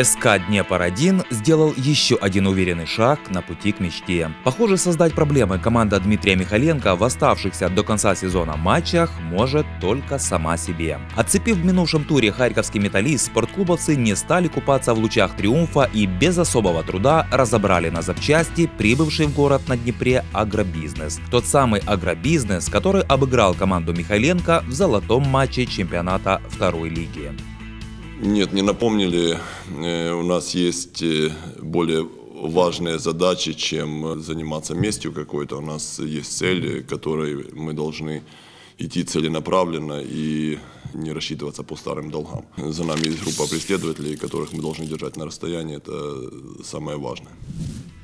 СК «Днепр-1» сделал еще один уверенный шаг на пути к мечте. Похоже, создать проблемы команда Дмитрия Михаленко в оставшихся до конца сезона матчах может только сама себе. Отцепив в минувшем туре харьковский металлист, спортклубовцы не стали купаться в лучах триумфа и без особого труда разобрали на запчасти прибывший в город на Днепре агробизнес. Тот самый агробизнес, который обыграл команду Михаленко в золотом матче чемпионата второй лиги. Нет, не напомнили. Э, У нас есть э, более важные задачи, чем заниматься местью какой-то. У нас есть цель, к которой мы должны идти целенаправленно и не рассчитываться по старым долгам. За нами есть группа преследователей, которых мы должны держать на расстоянии. Это самое важное.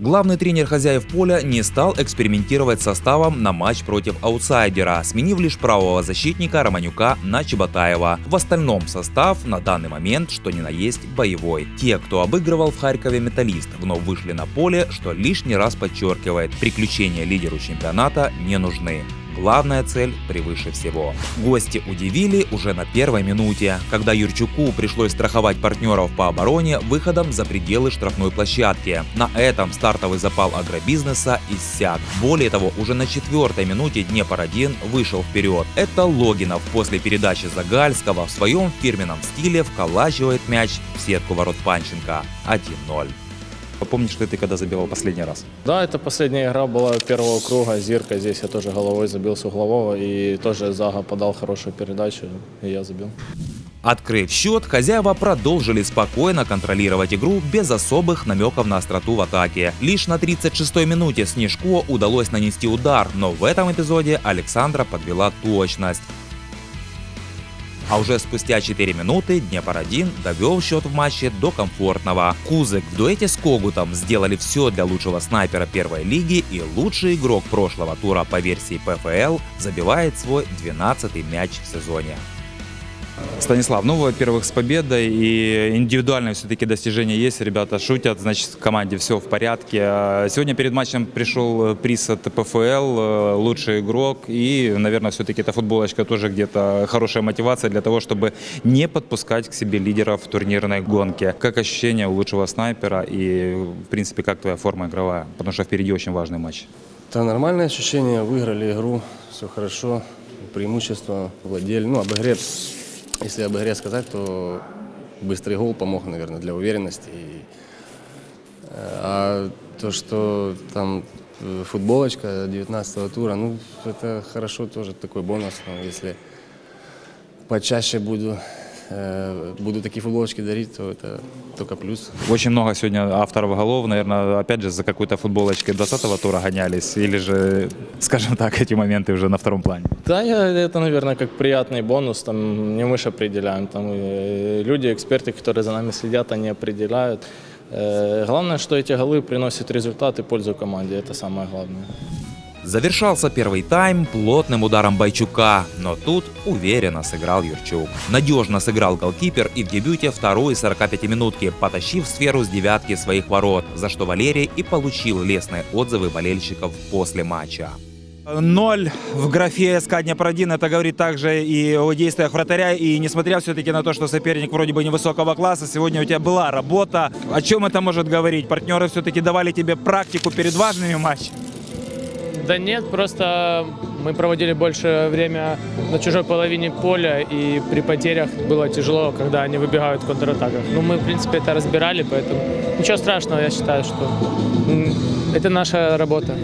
Главный тренер хозяев поля не стал экспериментировать составом на матч против аутсайдера, сменив лишь правого защитника Романюка на Чеботаева. В остальном состав на данный момент, что ни на есть, боевой. Те, кто обыгрывал в Харькове металлист, вновь вышли на поле, что лишний раз подчеркивает, приключения лидеру чемпионата не нужны. Главная цель превыше всего. Гости удивили уже на первой минуте, когда Юрчуку пришлось страховать партнеров по обороне выходом за пределы штрафной площадки. На этом стартовый запал агробизнеса иссяк. Более того, уже на четвертой минуте Днепр-1 вышел вперед. Это Логинов после передачи Загальского в своем фирменном стиле вколачивает мяч в сетку ворот Панченко 1-0. Помнишь ли ты, когда забивал последний раз? Да, это последняя игра была первого круга, Зирка. Здесь я тоже головой забил с углового. И тоже Зага подал хорошую передачу, и я забил. Открыв счет, хозяева продолжили спокойно контролировать игру без особых намеков на остроту в атаке. Лишь на 36-й минуте Снежко удалось нанести удар, но в этом эпизоде Александра подвела точность. А уже спустя 4 минуты Днепр-1 довел счет в матче до комфортного. Кузык в дуэте с Когутом сделали все для лучшего снайпера первой лиги и лучший игрок прошлого тура по версии ПФЛ забивает свой 12-й мяч в сезоне. Станислав, ну, во-первых, с победой и индивидуальное все-таки достижение есть. Ребята шутят, значит, в команде все в порядке. А Сегодня перед матчем пришел приз от ПФЛ, э, лучший игрок. И, наверное, все-таки эта футболочка тоже где-то хорошая мотивация для того, чтобы не подпускать к себе лидеров в турнирной гонке. Как ощущение у лучшего снайпера и, в принципе, как твоя форма игровая? Потому что впереди очень важный матч. Да, нормальное ощущение. Выиграли игру, все хорошо. Преимущество владели. Ну, об если об игре сказать, то быстрый гол помог, наверное, для уверенности. Э, а то, что там э, футболочка 19 тура, ну, это хорошо тоже, такой бонус. Но если почаще буду, э, буду такие футболочки дарить, то это только плюс. Очень много сегодня авторов голов, наверное, опять же, за какой-то футболочкой 20-го тура гонялись, или же, скажем так, эти моменты уже на втором плане. Да, я, это, наверное, как приятный бонус. Там не мы же определяем. Там люди, эксперты, которые за нами следят, они определяют. Э, главное, что эти голы приносят результат и пользу команде. Это самое главное. Завершался первый тайм плотным ударом Байчука, но тут уверенно сыграл Юрчук. Надежно сыграл голкипер и в дебюте второй 45-минутки, потащив сферу с девятки своих ворот, за что Валерий и получил лестные отзывы болельщиков после матча. Ноль в графе СК Днепр-1. Это говорит также и о действиях вратаря. И несмотря все-таки на то, что соперник вроде бы невысокого класса, сегодня у тебя была работа. О чем это может говорить? Партнеры все-таки давали тебе практику перед важными матчами? Да нет, просто мы проводили больше время на чужой половине поля, и при потерях было тяжело, когда они выбегают в контратаках. Ну, мы, в принципе, это разбирали, поэтому ничего страшного, я считаю, что это наша работа.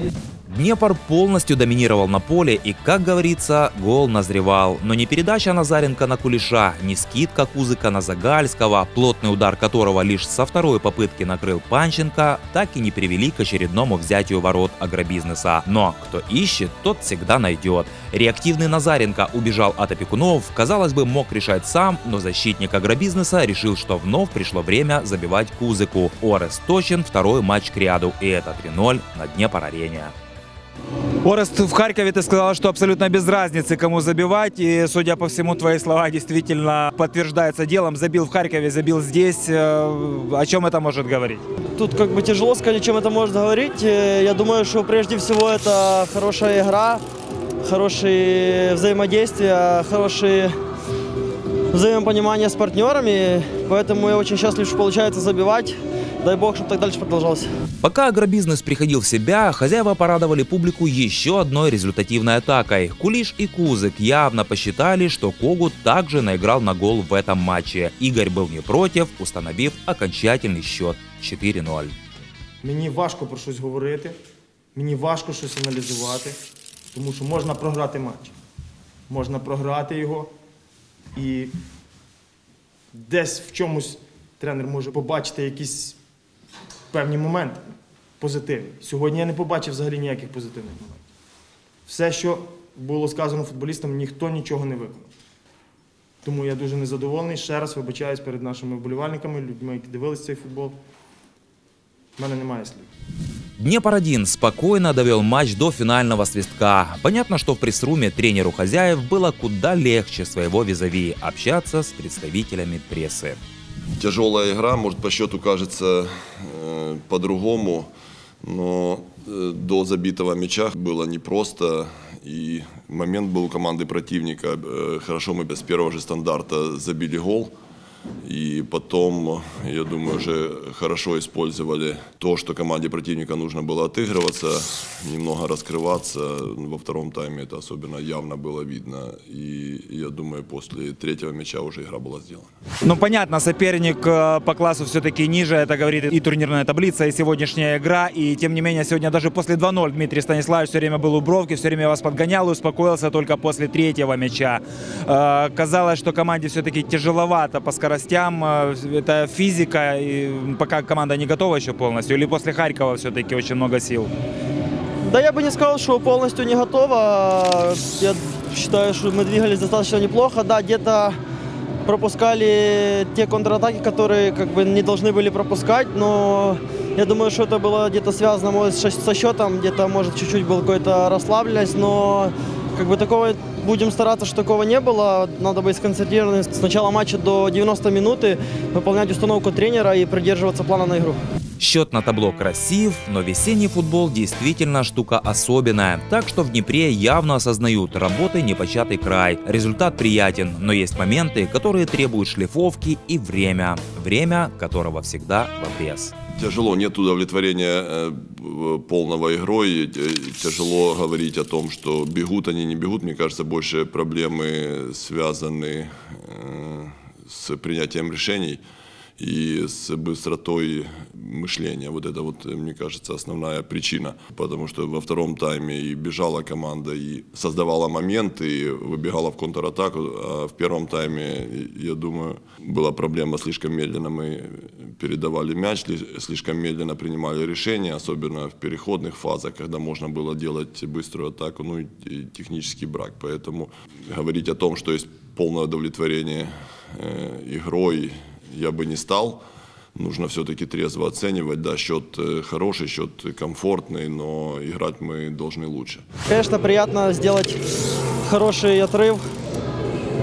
Днепр полностью доминировал на поле и, как говорится, гол назревал. Но не передача Назаренко на Кулиша, не скидка Кузыка на Загальского, плотный удар которого лишь со второй попытки накрыл Панченко, так и не привели к очередному взятию ворот агробизнеса. Но кто ищет, тот всегда найдет. Реактивный Назаренко убежал от опекунов, казалось бы, мог решать сам, но защитник агробизнеса решил, что вновь пришло время забивать Кузыку. Орес точен второй матч к ряду, и это 3-0 на Днепр-арене. Орест, в Харькове ты сказала, что абсолютно без разницы, кому забивать. И, судя по всему, твои слова действительно подтверждаются делом. Забил в Харькове, забил здесь. Э, О чем это может говорить? Тут как бы тяжело сказать, о чем это может говорить. Э, Я думаю, что прежде всего это хорошая игра, хорошие взаимодействия, хорошие взаимопонимание с партнерами, поэтому я очень счастлив, что получается забивать. Дай бог, чтобы так дальше продолжалось. Пока агробизнес приходил в себя, хозяева порадовали публику еще одной результативной атакой. Кулиш и Кузык явно посчитали, что Когут также наиграл на гол в этом матче. Игорь был не против, установив окончательный счет 4-0. Мені важко про щось говорити, мені важко щось аналізувати, тому що можна програти матч. Можна програти його і десь в чомусь тренер може побачити якісь певні моменти позитивні. Сьогодні я не побачив взагалі ніяких позитивних моментів. Все, що було сказано футболістам, ніхто нічого не виконав. Тому я дуже незадоволений. Ще раз вибачаюсь перед нашими вболівальниками, людьми, які дивились цей футбол. У мене немає слів. Днепр-1 спокойно довел матч до финального свистка. Понятно, что в пресс-руме тренеру хозяев было куда легче своего визави общаться с представителями прессы. Тяжелая игра, может по счету кажется э, по-другому, но э, до забитого мяча было непросто. И момент был у команды противника. Э, Хорошо мы без первого же стандарта забили гол. И потом, я думаю, уже хорошо использовали то, что команде противника нужно было отыгрываться, немного раскрываться. Во втором тайме это особенно явно было видно. И я думаю, после третьего мяча уже игра была сделана. Ну, понятно, соперник э, по классу все-таки ниже, это говорит и турнирная таблица, и сегодняшняя игра, и тем не менее, сегодня даже после 2-0 Дмитрий Станиславович все время был у бровки, все время вас подгонял и успокоился только после третьего мяча. Э, Казалось, что команде все-таки тяжеловато по скоростям, Э, это физика, и пока команда не готова еще полностью, или после Харькова все-таки очень много сил? Да я бы не сказал, что полностью не готово. Я считаю, что мы двигались достаточно неплохо. Да, где-то пропускали те контратаки, которые как бы не должны были пропускать, но я думаю, что это было где-то связано может, со счетом, где-то может чуть-чуть была какая-то расслабленность, но как бы такого будем стараться, что такого не было. Надо быть сконцентрированным с начала матча до 90 минуты, выполнять установку тренера и придерживаться плана на игру. Счет на табло красив, но весенний футбол действительно штука особенная. Так что в Днепре явно осознают, работы непочатый край. Результат приятен, но есть моменты, которые требуют шлифовки и время. Время, которого всегда в обрез. Тяжело, нет удовлетворения э, полного игрой. Э, Тяжело говорить о том, что бегут они, не бегут. Мне кажется, больше проблемы связаны э, с принятием решений и с быстротой мышления. Вот это вот, мне кажется, основная причина. Потому что во втором тайме и бежала команда, и создавала моменты, и выбегала в контратаку. А в первом тайме, я думаю, была проблема, слишком медленно мы передавали мяч, сли- слишком медленно принимали решения, особенно в переходных фазах, когда можно было делать быструю атаку, ну и технический брак. Поэтому говорить о том, что есть полное удовлетворение э, игрой, я бы не стал. Нужно все-таки трезво оценивать. Да, счет э, хороший, счет комфортный, но играть мы должны лучше. Конечно, приятно сделать хороший отрыв,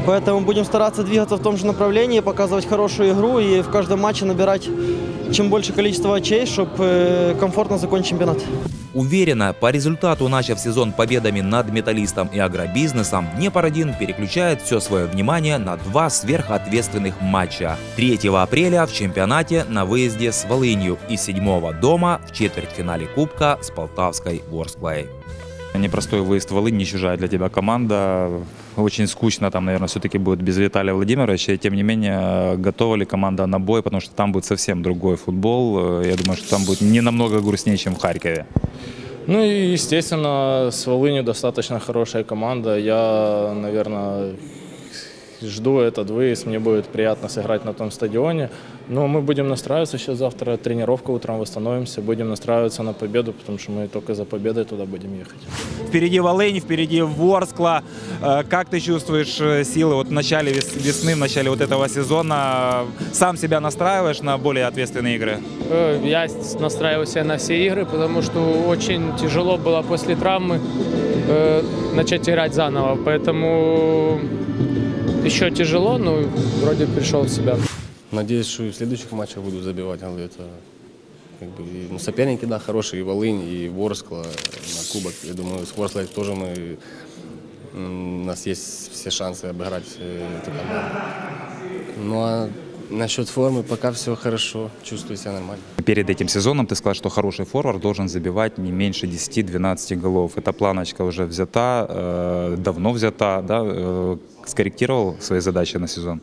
поэтому будем стараться двигаться в том же направлении, показывать хорошую игру и в каждом матче набирать чем больше количество очей, чтобы комфортно закончить чемпионат. Уверенно, по результату начав сезон победами над металлистом и агробизнесом, Днепр-1 переключает все свое внимание на два сверхответственных матча. 3 апреля в чемпионате на выезде с Волынью и 7 дома в четвертьфинале Кубка с Полтавской Ворсклой. Непростой выезд в Волынь, не чужая для тебя команда. Очень скучно там, наверное, все-таки будет без Виталия Владимировича. И, тем не менее, готова ли команда на бой, потому что там будет совсем другой футбол. Я думаю, что там будет не намного грустнее, чем в Харькове. Ну и, естественно, с Волынью достаточно хорошая команда. Я, наверное, жду этот выезд. Мне будет приятно сыграть на том стадионе. Но мы будем настраиваться. Сейчас завтра тренировка, утром восстановимся. Будем настраиваться на победу, потому что мы только за победой туда будем ехать. Впереди Волынь, впереди Ворскла. Э, Как ты чувствуешь э, силы вот в начале вес- весны, в начале вот этого сезона? Сам себя настраиваешь на более ответственные игры? Э, Я настраиваю себя на все игры, потому что очень тяжело было после травмы начать играть заново. Поэтому еще тяжело, но вроде пришел в себя. Надеюсь, что и в следующих матчах буду забивать голы. Это как бы, ну, соперники, да, хорошие, и Волынь, и Ворскла на кубок. Я думаю, с Ворсклой тоже мы У нас есть все шансы обыграть э, эту команду. Ну а насчет формы пока все хорошо, чувствую себя нормально. Перед этим сезоном ты сказал, что хороший форвард должен забивать не меньше 10-12 голов. Эта планочка уже взята, э, давно взята, да? Э, Скорректировал свои задачи на сезон?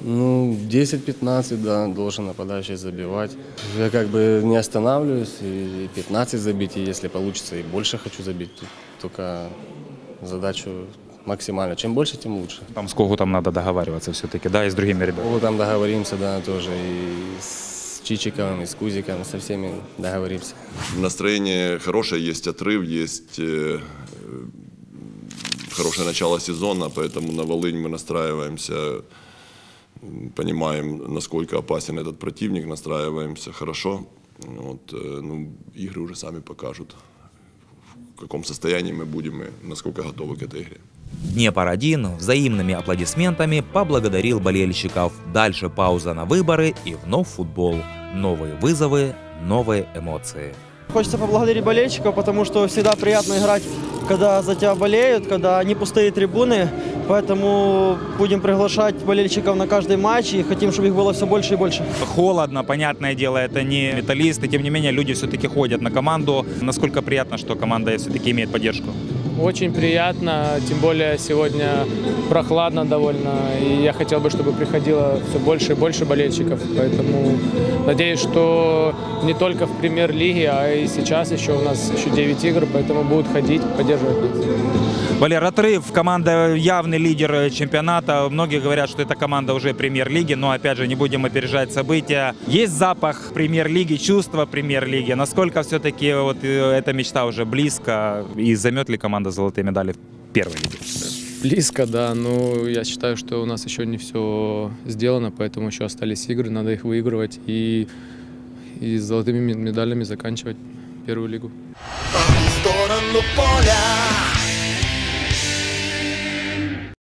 Ну, 10-15, да, должен нападающий забивать. Я как бы не останавливаюсь, и 15 забить, и если получится, и больше хочу забить. Только задачу максимально. Чем больше, тем лучше. Там с Когутом надо договариваться все-таки, да, и с другими ребятами. Вот там договоримся, да, тоже и с Чичиковым, и с Кузиком, со всеми договоримся. Настроение хорошее, есть отрыв, есть э, э, хорошее начало сезона, поэтому на Волынь мы настраиваемся, м, понимаем, насколько опасен этот противник, настраиваемся хорошо. Вот, э, ну, игры уже сами покажут, в каком состоянии мы будем и насколько готовы к этой игре. Днепр-1 взаимными аплодисментами поблагодарил болельщиков. Дальше пауза на выборы и вновь футбол. Новые вызовы, новые эмоции. Хочется поблагодарить болельщиков, потому что всегда приятно играть, когда за тебя болеют, когда не пустые трибуны. Поэтому будем приглашать болельщиков на каждый матч и хотим, чтобы их было все больше и больше. Холодно, понятное дело, это не металлисты, тем не менее люди все-таки ходят на команду. Насколько приятно, что команда все-таки имеет поддержку? Очень приятно, тем более сегодня прохладно довольно, и я хотел бы, чтобы приходило все больше и больше болельщиков, поэтому надеюсь, что не только в премьер-лиге, а и сейчас еще у нас еще 9 игр, поэтому будут ходить, поддерживать нас. Валер, отрыв, команда явный лидер чемпионата. Многие говорят, что эта команда уже премьер-лиги, но опять же не будем опережать события. Есть запах премьер-лиги, чувство премьер-лиги. Насколько все-таки вот э, эта мечта уже близко и займет ли команда золотые медали в первой лиге? Близко, да, но я считаю, что у нас еще не все сделано, поэтому еще остались игры, надо их выигрывать и, и с золотыми медалями заканчивать первую лигу. в сторону поля